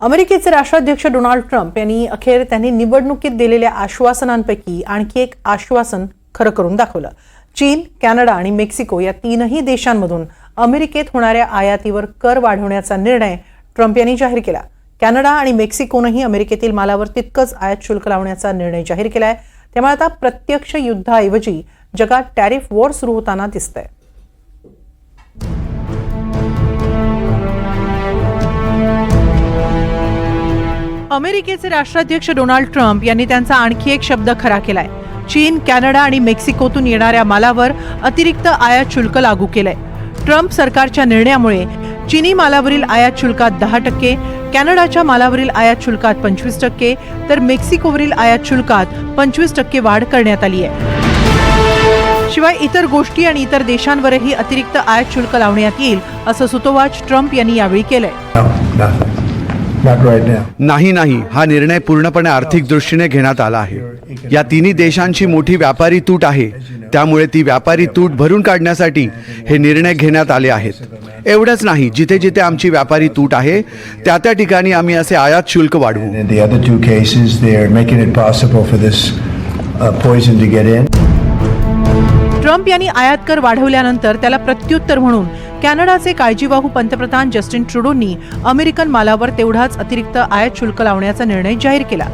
अमेरिकेचे राष्ट्राध्यक्ष Donald Trump यांनी अखेर त्यांनी निवडणुकीत दिलेल्या आश्वासनांपैकी आणखी एक आश्वासन खरं करून दाखवलं. चीन कॅनडा आणि मेक्सिको या तीनही देशांमधून अमेरिकेत होणाऱ्या आयातीवर कर वाढवण्याचा निर्णय ट्रम्प यांनी जाहीर केला. कॅनडा आणि मेक्सिकोनंही अमेरिकेतील मालावर तितकंच आयात शुल्क लावण्याचा निर्णय जाहीर केला आहे त्यामुळे आता प्रत्यक्ष युद्धाऐवजी जगात टॅरिफ वॉर सुरू होताना दिसतंय. अमेरिकेचे राष्ट्राध्यक्ष डोनाल्ड ट्रम्प यांनी त्यांचा आणखी एक शब्द खरा केलाय. चीन कॅनडा आणि मेक्सिकोतून येणाऱ्या मालावर अतिरिक्त आयात शुल्क लागू केलंय. ट्रम्प सरकारच्या निर्णयामुळे चीनी मालावरील आयात शुल्कात दहा टक्के कॅनडाच्या मालावरील आयात शुल्कात पंचवीस टक्के तर मेक्सिकोवरील आयात शुल्कात पंचवीस टक्के वाढ करण्यात आली आहे. शिवाय इतर गोष्टी आणि इतर देशांवरही अतिरिक्त आयात शुल्क लावण्यात येईल असं सुतोवाच ट्रम्प यांनी यावेळी केलंय. नाही नाही. हा निर्णय पूर्णपणे आर्थिक दृष्टीने घेण्यात आला आहे. या तिन्ही देशांची मोठी व्यापारी तूट आहे. त्यामुळे ती व्यापारी तूट भरून काढण्यासाठी हे निर्णय घेण्यात आले आहेत. एवढंच नाही जिथे जिथे आमची व्यापारी तूट आहे त्या त्या ठिकाणी आम्ही असे आयात शुल्क वाढवू. Uh. ट्रम्प यांनी आयात कर वाढवल्यानंतर त्याला प्रत्युत्तर म्हणून कॅनडाचे काळजीवाहू पंतप्रधान जस्टिन ट्रुडोंनी अमेरिकन मालावर तेवढाच अतिरिक्त आयात शुल्क लावण्याचा निर्णय जाहीर केला.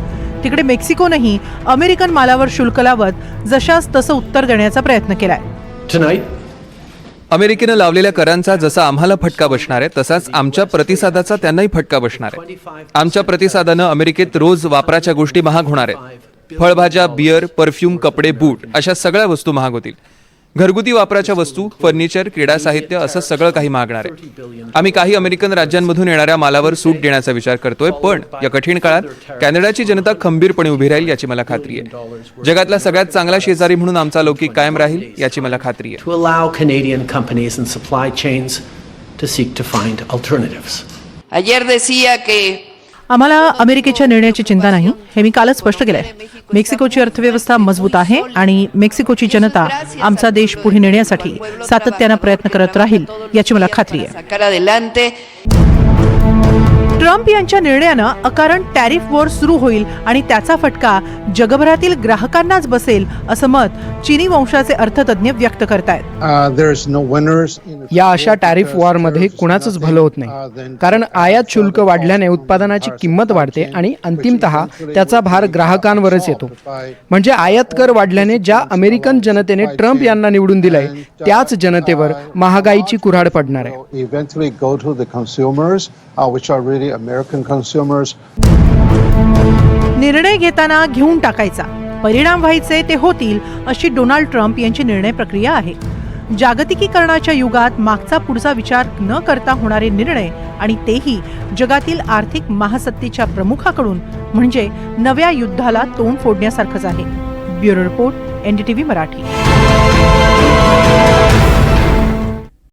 तिकडे मेक्सिकोनंही अमेरिकन मालावर शुल्क लावत जशास तसं उत्तर देण्याचा प्रयत्न केलाय. अमेरिकेनं लावलेल्या करांचा जसा आम्हाला फटका बसणार आहे तसाच आमच्या प्रतिसादाचा त्यांनाही फटका बसणार आहे. आमच्या प्रतिसादानं अमेरिकेत रोज वापराच्या गोष्टी महाग होणार आहेत. फळभाज्या बियर परफ्यूम कपडे बूट अशा सगळ्या वस्तू महाग होतील. घरगुती वापराच्या वस्तू फर्निचर क्रीडा साहित्य असं सगळं काही महागणार आहे. आम्ही काही अमेरिकन राज्यांमधून येणाऱ्या मालावर सूट देण्याचा विचार करतोय पण या कठीण काळात कॅनडाची जनता खंबीरपणे उभी राहील याची मला खात्री आहे. जगातला सगळ्यात चांगला शेजारी म्हणून आमचा लौकिक कायम राहील याची मला खात्री आहे. Ayer decía que आम्हाला अमेरिकेच्या निर्णयाची चिंता नाही. हे मी कालच स्पष्ट केलंय. मेक्सिकोची अर्थव्यवस्था मजबूत आहे आणि मेक्सिकोची जनता आमचा देश पुढे नेण्यासाठी सातत्यानं प्रयत्न करत राहील याची मला खात्री आहे. ट्रम्प यांच्या निर्णयानं अकारण टॅरिफ वॉर सुरू होईल आणि त्याचा फटका जगभरातील ग्राहकांनाच बसेल असं मत चीनी वंशाचे अर्थतज्ञ व्यक्त करतायत. या अशा टॅरिफ वॉरमध्ये कुणाचंच भलं होत नाही. कारण आयात शुल्क वाढल्याने उत्पादनाची किंमत वाढते आणि अंतिमतः त्याचा भार ग्राहकांवरच येतो. म्हणजे आयात कर वाढल्याने ज्या अमेरिकन जनतेने ट्रम्प यांना निवडून दिलंय त्याच जनतेवर महागाईची कुऱ्हाड पडणार आहे. Uh. निर्णय घेताना घेऊन टाकायचा. परिणाम व्हायचे ते होतील अशी डोनाल्ड ट्रम्प यांची निर्णय प्रक्रिया आहे. जागतिकीकरणाच्या युगात मागचा पुढचा विचार न करता होणारे निर्णय आणि तेही जगातील आर्थिक महासत्तेच्या प्रमुखाकडून म्हणजे नव्या युद्धाला तोंड फोडण्यासारखंच आहे. Bureau report NDTV Marathi.